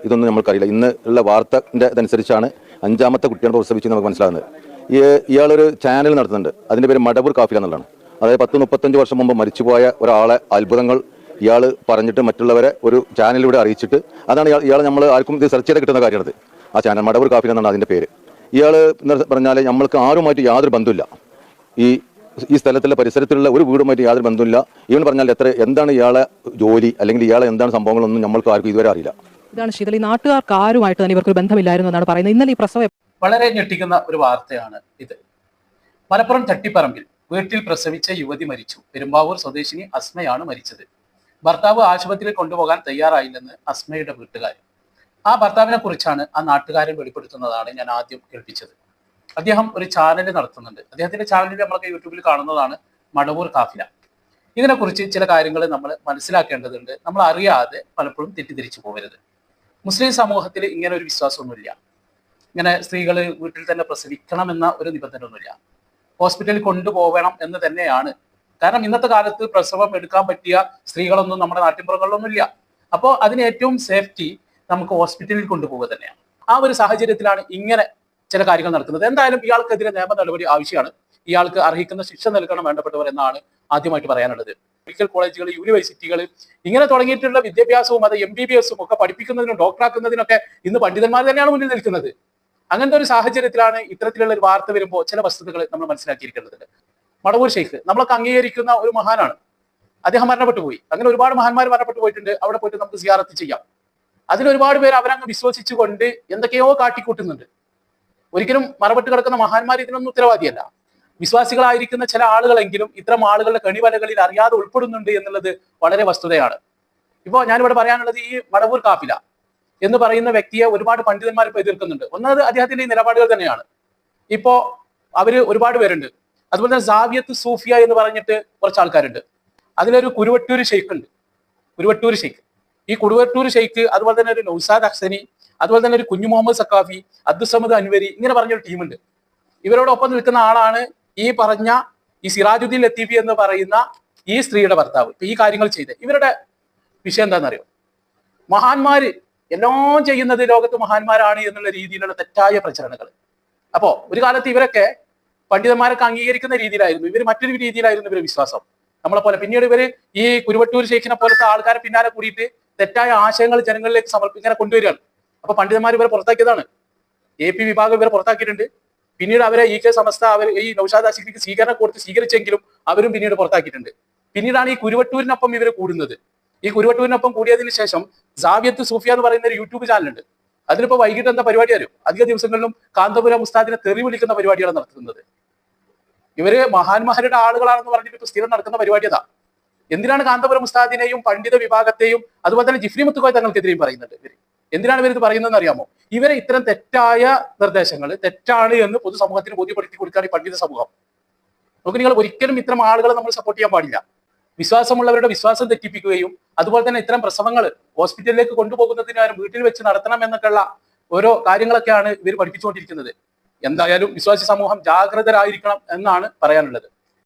ഇതൊന്നും നമ്മൾക്കറിയില്ല. ഇന്ന് ഉള്ള വാർത്തന്റെ ഇതനുസരിച്ചാണ് അഞ്ചാമത്തെ കുട്ടിയാണ് പ്രസവിച്ചത് നമുക്ക് മനസ്സിലാകുന്നത്. ഈ ഇയാളൊരു ചാനൽ നടത്തുന്നുണ്ട്. അതിന്റെ പേര് മടവൂർ കാഫില എന്നുള്ളതാണ്. അതായത് പത്ത് മുപ്പത്തഞ്ച് വർഷം മുമ്പ് മരിച്ചുപോയ ഒരാളെ അത്ഭുതങ്ങൾ ഇയാൾ പറഞ്ഞിട്ട് മറ്റുള്ളവരെ ഒരു ചാനലിലൂടെ അറിയിച്ചിട്ട് അതാണ് ഇയാൾ ഇയാൾ നമ്മൾ ആർക്കും ഇത് സെർച്ച് ചെയ്ത് കിട്ടുന്ന കാര്യമാണത്. ആ ചാനൽ മടവൂർ കാഫില എന്നാണ് അതിന്റെ പേര്. ഇയാൾ പറഞ്ഞാൽ നമ്മൾക്ക് ആരുമായിട്ട് യാതൊരു ബന്ധമില്ല ഈ ഈ സ്ഥലത്തിലെ പരിസരത്തിലുള്ള ഒരു വീടുമായിട്ട് യാതൊരു ബന്ധമില്ല ഇവൻ പറഞ്ഞാൽ എത്ര എന്താണ് ഇയാളെ ജോലി അല്ലെങ്കിൽ ഇയാളെ എന്താണ് സംഭവങ്ങളൊന്നും നമ്മൾക്ക് ആർക്കും ഇതുവരെ അറിയില്ല. ഇതാണ് ശീതളി. നാട്ടുകാർക്ക് ആരുമായിട്ട് തന്നെ ഇവർക്കൊരു ബന്ധമില്ലായിരുന്നു എന്നാണ് പറയുന്നത്. ഇന്നലെ ഈ പ്രസവം വളരെ ഞെട്ടിക്കുന്ന ഒരു വാർത്തയാണ് ഇത്. മലപ്പുറം തട്ടിപ്പറമ്പിൽ വീട്ടിൽ പ്രസവിച്ച യുവതി മരിച്ചു. പെരുമ്പാവൂർ സ്വദേശിനി അസ്മയാണ് മരിച്ചത്. ഭർത്താവ് ആശുപത്രിയിൽ കൊണ്ടുപോകാൻ തയ്യാറായില്ലെന്ന് അസ്മയുടെ വീട്ടുകാർ ആ ഭർത്താവിനെ കുറിച്ചാണ് ആ നാട്ടുകാരൻ വെളിപ്പെടുത്തുന്നതാണ് ഞാൻ ആദ്യം കേൾപ്പിച്ചത്. അദ്ദേഹം ഒരു ചാനൽ നടത്തുന്നുണ്ട്. അദ്ദേഹത്തിന്റെ ചാനലിൽ നമ്മളൊക്കെ യൂട്യൂബിൽ കാണുന്നതാണ് മടവൂർ കാഫില. ഇതിനെക്കുറിച്ച് ചില കാര്യങ്ങൾ നമ്മൾ മനസ്സിലാക്കേണ്ടതുണ്ട്. നമ്മൾ അറിയാതെ പലപ്പോഴും തെറ്റിദ്ധരിച്ചു പോകരുത്. മുസ്ലിം സമൂഹത്തിൽ ഇങ്ങനെ ഒരു വിശ്വാസമൊന്നുമില്ല. ഇങ്ങനെ സ്ത്രീകൾ വീട്ടിൽ തന്നെ പ്രസവിക്കണം എന്ന ഒരു നിബന്ധന ഒന്നുമില്ല ഹോസ്പിറ്റലിൽ കൊണ്ടുപോകണം എന്ന് തന്നെയാണ്. കാരണം ഇന്നത്തെ കാലത്ത് പ്രസവം എടുക്കാൻ പറ്റിയ സ്ത്രീകളൊന്നും നമ്മുടെ നാട്ടിൻപുറങ്ങളിലൊന്നുമില്ല. അപ്പോൾ അതിന് ഏറ്റവും സേഫ്റ്റി നമുക്ക് ഹോസ്പിറ്റലിൽ കൊണ്ടുപോകുക തന്നെയാണ്. ആ ഒരു സാഹചര്യത്തിലാണ് ഇങ്ങനെ ചില കാര്യങ്ങൾ നടക്കുന്നത്. എന്തായാലും ഇയാൾക്കെതിരെ നിയമ നടപടി ആവശ്യമാണ്. ഇയാൾക്ക് അർഹിക്കുന്ന ശിക്ഷ നൽകണം വേണ്ടപ്പെട്ടവർ എന്നാണ് ആദ്യമായിട്ട് പറയാനുള്ളത്. മെഡിക്കൽ കോളേജുകൾ യൂണിവേഴ്സിറ്റികൾ ഇങ്ങനെ തുടങ്ങിയിട്ടുള്ള വിദ്യാഭ്യാസവും അത് എം ബി ബി എസും ഒക്കെ പഠിപ്പിക്കുന്നതിനും ഡോക്ടറാക്കുന്നതിനൊക്കെ ഇന്ന് പണ്ഡിതന്മാർ തന്നെയാണ് മുന്നിൽ നിൽക്കുന്നത്. അങ്ങനത്തെ ഒരു സാഹചര്യത്തിലാണ് ഇത്തരത്തിലുള്ള ഒരു വാർത്ത വരുമ്പോൾ ചില വസ്തുതകൾ നമ്മൾ മനസ്സിലാക്കിയിരിക്കേണ്ടതുണ്ട് മടവൂർ ഷെയ്ഖ് നമ്മളൊക്കെ അംഗീകരിക്കുന്ന ഒരു മഹാനാണ്. അദ്ദേഹം മരണപ്പെട്ടു പോയി. അങ്ങനെ ഒരുപാട് മഹാന്മാർ മരണപ്പെട്ടു പോയിട്ടുണ്ട്. അവിടെ പോയിട്ട് നമുക്ക് സിയാറത്ത് ചെയ്യാം. അതിൽ ഒരുപാട് പേര് അവരങ്ങ് വിശ്വസിച്ചുകൊണ്ട് എന്തൊക്കെയോ കാട്ടിക്കൂട്ടുന്നുണ്ട്. ഒരിക്കലും മറപ്പെട്ട് കിടക്കുന്ന മഹാന്മാർ ഇതിനൊന്നും ഉത്തരവാദിയല്ല. വിശ്വാസികളായിരിക്കുന്ന ചില ആളുകളെങ്കിലും ഇത്തരം ആളുകളുടെ കണിവലകളിൽ അറിയാതെ ഉൾപ്പെടുന്നുണ്ട് എന്നുള്ളത് വളരെ വസ്തുതയാണ്. ഇപ്പോൾ ഞാനിവിടെ പറയാനുള്ളത് ഈ വടവൂർ കാഫില എന്ന് പറയുന്ന വ്യക്തിയെ ഒരുപാട് പണ്ഡിതന്മാർ ഇപ്പോൾ എതിർക്കുന്നുണ്ട്. ഒന്നത് അദ്ദേഹത്തിന്റെ ഈ നിലപാടുകൾ തന്നെയാണ്. ഇപ്പോ അവർ ഒരുപാട് പേരുണ്ട്. അതുപോലെ തന്നെ സാവിയത്ത് സൂഫിയ എന്ന് പറഞ്ഞിട്ട് കുറച്ച് ആൾക്കാരുണ്ട്. അതിലൊരു കുരുവട്ടൂർ ഷെയ്ഖ് ഉണ്ട് കുരുവട്ടൂർ ഷെയ്ഖ്. ഈ കുരുവട്ടൂർ ഷെയ്ഖ് അതുപോലെ തന്നെ ഒരു നൗസാദ് അഹ്സനി അതുപോലെ തന്നെ ഒരു കുഞ്ഞു മുഹമ്മദ് സക്കാഫി അബ്ദുസമദ് അൻവരി ഇങ്ങനെ പറഞ്ഞൊരു ടീമുണ്ട്. ഇവരോടൊപ്പം നിൽക്കുന്ന ആളാണ് ഈ പറഞ്ഞ ഈ സിറാജുദ്ദീൻ ലത്തീഫി എന്ന് പറയുന്ന ഈ സ്ത്രീയുടെ ഭർത്താവ് ഈ കാര്യങ്ങൾ ചെയ്ത്. ഇവരുടെ വിഷയം എന്താണെന്നറിയോ? മഹാന്മാര് എല്ലാം ചെയ്യുന്നത് ലോകത്ത് മഹാന്മാരാണ് എന്നുള്ള രീതിയിലുള്ള തെറ്റായ പ്രചരണങ്ങൾ. അപ്പോ ഒരു കാലത്ത് ഇവരൊക്കെ പണ്ഡിതന്മാരൊക്കെ അംഗീകരിക്കുന്ന രീതിയിലായിരുന്നു. ഇവർ മറ്റൊരു രീതിയിലായിരുന്നു ഇവരുടെ വിശ്വാസം. നമ്മളെ പോലെ പിന്നീട് ഇവർ ഈ കുരുവട്ടൂർ ശേഖിനെ പോലത്തെ ആൾക്കാരെ പിന്നാലെ കൂടിയിട്ട് തെറ്റായ ആശയങ്ങൾ ജനങ്ങളിലേക്ക് സമർപ്പിക്കാനെ കൊണ്ടുവരികയാണ്. അപ്പൊ പണ്ഡിതന്മാർ ഇവരെ പുറത്താക്കിയതാണ്. എ പി വിഭാഗം ഇവരെ പുറത്താക്കിയിട്ടുണ്ട്. പിന്നീട് അവരെ ഇ കെ സമസ്ത അവർ ഈ നൌഷാദ് ആസിഫിക്ക് സ്വീകരണം കൊടുത്ത് സ്വീകരിച്ചെങ്കിലും അവരും പിന്നീട് പുറത്താക്കിയിട്ടുണ്ട്. പിന്നീടാണ് ഈ കുരുവട്ടൂരിനൊപ്പം ഇവർ കൂടുന്നത്. ഈ കുരുവട്ടൂരിനൊപ്പം കൂടിയതിന് ശേഷം ജാവിയത്ത് സൂഫിയ എന്ന് പറയുന്ന ഒരു യൂട്യൂബ് ചാനലുണ്ട്. അതിലിപ്പോ വൈകിട്ട് എന്താ പരിപാടി വരും അധിക ദിവസങ്ങളിലും കാന്തപുരം ഉസ്താദിനെ തെറി വിളിക്കുന്ന പരിപാടിയാണ് നടത്തുന്നത്. ഇവർ മഹാന്മാരുടെ ആളുകളാണെന്ന് പറഞ്ഞിട്ട് ഇപ്പൊ സ്ഥിരം നടക്കുന്ന പരിപാടി അതാ. എന്തിനാണ് കാന്തപുരം ഉസ്താദിനെയും പണ്ഡിത വിഭാഗത്തെയും അതുപോലെ തന്നെ ജിഫ്രി മുത്തുക്കോയ തങ്ങൾക്കെതിരെയും പറയുന്നുണ്ട് ഇവർ? എന്തിനാണ് ഇവർ ഇത് പറയുന്നതെന്ന് അറിയാമോ? ഇവരെ ഇത്തരം തെറ്റായ നിർദ്ദേശങ്ങൾ തെറ്റാണ് എന്ന് പൊതുസമൂഹത്തിന് ബോധ്യപ്പെടുത്തി കൊടുക്കുകയാണ് ഈ പണ്ഡിത സമൂഹം. നമുക്ക് നിങ്ങൾ ഒരിക്കലും ഇത്തരം ആളുകളെ നമ്മൾ സപ്പോർട്ട് ചെയ്യാൻ പാടില്ല. വിശ്വാസമുള്ളവരുടെ വിശ്വാസം തെറ്റിപ്പിക്കുകയും അതുപോലെ തന്നെ ഇത്തരം പ്രസവങ്ങൾ ഹോസ്പിറ്റലിലേക്ക് കൊണ്ടുപോകുന്നതിന് വീട്ടിൽ വെച്ച് നടത്തണം എന്നൊക്കെയുള്ള ഓരോ കാര്യങ്ങളൊക്കെയാണ് ഇവർ പഠിപ്പിച്ചുകൊണ്ടിരിക്കുന്നത്. എന്തായാലും വിശ്വാസി സമൂഹം ജാഗ്രതരായിരിക്കണം എന്നാണ് പറയാനുള്ളത്.